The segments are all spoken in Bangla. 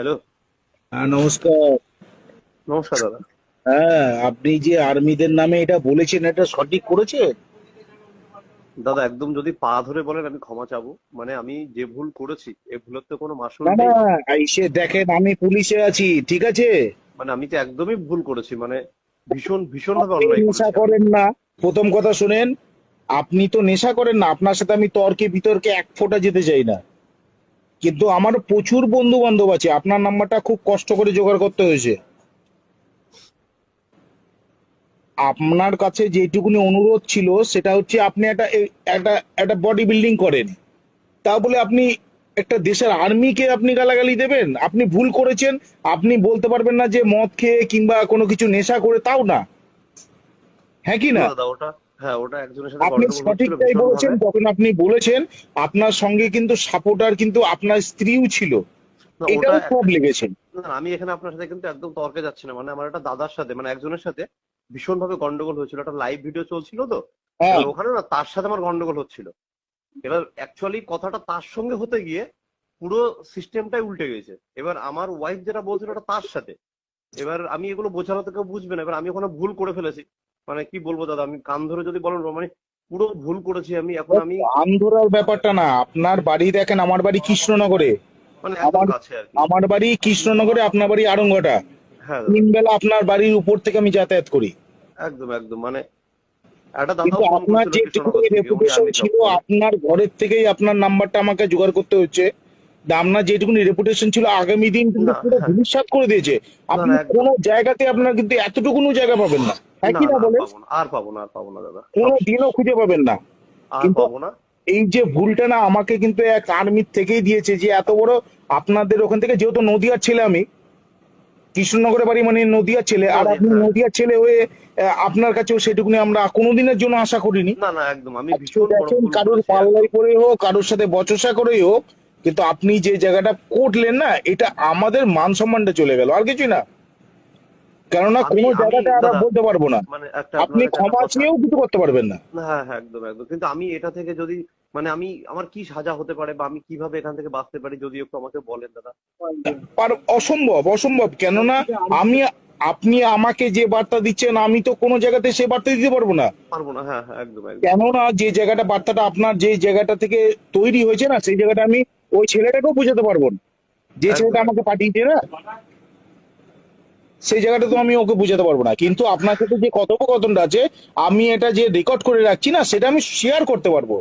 হ্যালো। হ্যাঁ নমস্কার। নমস্কার দাদা। হ্যাঁ আপনি যে আর্মিদের নামে এটা বলেছেন এটা সঠিক করেছেন? দাদা একদম যদি পা ধরে বলেন আমি ক্ষমা চাবো। মানে আমি যে ভুল করেছি এই ভুলের তো কোনো মাসুল না নেই। না এসে দেখেন আমি পুলিশে আছি ঠিক আছে? মানে আমি তো একদমই ভুল করেছি মানে ভীষণ ভীষণ ভাবে অন্যায় নেশা করেন না। প্রথম কথা শুনেন আপনি তো নেশা করেন না আপনার সাথে আমি তর্কে বিতর্কে এক ফোঁটা যেতে চাই না। কিন্তু আমার প্রচুর বন্ধু বান্ধব আছে। আপনার নাম্বারটা খুব কষ্ট করে জোগাড় করতে হয়েছে। আপনার কাছে যেটুকুনি অনুরোধ ছিল, সেটা হচ্ছে আপনি একটা একটা একটা বডি বিল্ডিং করেন। তা বলে আপনি একটা দেশের আর্মিকে আপনি গালাগালি দেবেন? আপনি ভুল করেছেন। আপনি বলতে পারবেন না যে মদ খেয়ে কিংবা কোনো কিছু নেশা করে, তাও না। হ্যাঁ কি না? ওটা হ্যাঁ ওটা একজনের সাথে আপনি সঠিকটাই বলেছেন যখন আপনি বলেছেন আপনার সঙ্গে কিন্তু সাপোর্টার কিন্তু আপনার স্ত্রীও ছিল। এটাও খুব লেগেছে। না, আমি এখানে আপনার সাথে কিন্তু একদম তর্কে যাচ্ছি না। মানে আমার একটা দাদার সাথে মানে একজনের সাথে ভীষণ ভাবে গন্ডগোল হয়েছিল। একটা লাইভ ভিডিও চলছিল তো হ্যাঁ। ওখানে না তার সাথে আমার গন্ডগোল হচ্ছিল। এবার অ্যাকচুয়ালি কথাটা তার সঙ্গে হতে গিয়ে পুরো সিস্টেমটাই উল্টে গেছে। এবার আমার ওয়াইফ যেটা বলছিল ওটা তার সাথে। এবার আমি এগুলো বোঝানো তো কেউ বুঝবে না। এবার আমি ওখানে ভুল করে ফেলেছি। মানে কি বলব দাদা আমি কান ধরে যদি বলেন মানে পুরো ভুল করেছি আমি। এখন আমি আন্ধরার ব্যাপারটা না আপনার বাড়ি দেখেন আমার বাড়ি কৃষ্ণনগরে। মানে আমার- কাছে আর আমার বাড়ি কৃষ্ণনগরে আপনার বাড়ি আরঙ্গটা হ্যাঁ তিন বেলা আপনার বাড়ির উপর থেকে আমি যাতায়াত করি। একদম একদম। মানে আপনার যেটুকু রেপুটেশন ছিল আপনার ঘরের থেকেই আপনার নাম্বারটা আমাকে জোগাড় করতে হচ্ছে। আপনার যেটুকু রেপুটেশন ছিল আগামী দিন কিন্তু পুরো হ্যাঁ। ভবিষ্যৎ করে দিয়েছে আপনি। কোনো জায়গাতে আপনার কিন্তু এতটুকুনো জায়গা পাবেন না হ্যাঁ কি না বলেন আর পাবো না আর পাবো না দাদা কোনো দিনও খুঁজে পাবেন না আর পাবো না এই যে ভুলটা না আমাকে কিন্তু এক আর্মির থেকেই দিয়েছে যে এত বড় আপনাদের ওখান থেকে যেহেতু নদিয়ার ছেলে আমি কৃষ্ণনগরের বাড়ি মানে নদিয়ার ছেলে আর আপনি হ্যাঁ। নদিয়ার ছেলে হয়ে আপনার কাছেও সেটুকুনি আমরা কোনোদিনের জন্য আশা করিনি না না একদম আমি ভীষণ কারোর। পাল্লাই করে হোক কারোর সাথে বচসা করেই হোক কিন্তু আপনি যে জায়গাটা করলেন না এটা আমাদের মান সম্মানটা চলে গেল আর কিছুই না। কেননা কোনো জায়গাতে আমরা বলতে পারব না। মানে আপনি ক্ষমা চেয়েও কিছু করতে পারবেন না। হ্যাঁ হ্যাঁ একদম একদম। কিন্তু আমি এটা থেকে যদি মানে আমি আমার কি সাজা হতে পারে বা আমি কীভাবে এখান থেকে বাঁচতে পারি যদি একটু আমাকে বলেন দাদা। অসম্ভব অসম্ভব। কেননা আমি আপনি আমাকে যে বার্তা দিচ্ছেন আমি তো কোনো জায়গাতে সে বার্তা দিতে পারব না। পারব না হ্যাঁ হ্যাঁ একদম একদম। কেননা যে জায়গাটা বার্তাটা আপনার যে জায়গাটা থেকে তৈরি হয়েছে না সেই জায়গাটা আমি ওই ছেলেটাকেও বোঝাতে পারব না। যে ছেলেটা আমাকে পাঠিয়েছে না সেই জায়গাটা তো আমি ওকে বোঝাতে পারব না। কিন্তু আপনার সাথে যে কথোপকথনটা আছে আমি এটা যে রেকর্ড করে রাখছি না সেটা আমি শেয়ার করতে পারব।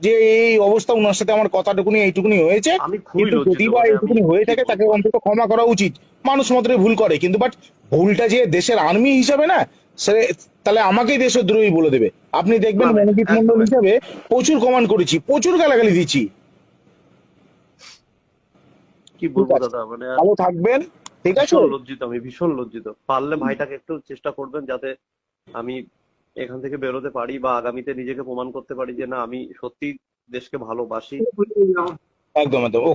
যে এই অবস্থা ওনার সাথে আমার কথাটুকুনি এইটুকুনি হয়েছে। কিন্তু যদি বা এইটুকুনি হয়ে থাকে তাকে অন্তত ক্ষমা করা উচিত। মানুষ মাত্রই ভুল করে কিন্তু বাট ভুলটা যে দেশের আর্মি হিসাবে না সে তাহলে আমাকেই দেশদ্রোহী বলে দেবে। আপনি দেখবেন মনোজিৎ মন্ডল হিসাবে প্রচুর কমান্ড করেছি প্রচুর গালাগালি দিচ্ছি। কি বলব দাদা? মানে ভালো থাকবেন। ঠিক আছে? ভীষণ লজ্জিত আমি ভীষণ লজ্জিত। পারলে ভাইটাকে একটু চেষ্টা করবেন যাতে আমি এখান থেকে বেরোতে পারি বা আগামীতে নিজেকে প্রমাণ করতে পারি যে না আমি সত্যি দেশকে ভালোবাসি। একদম একদম। ওকে।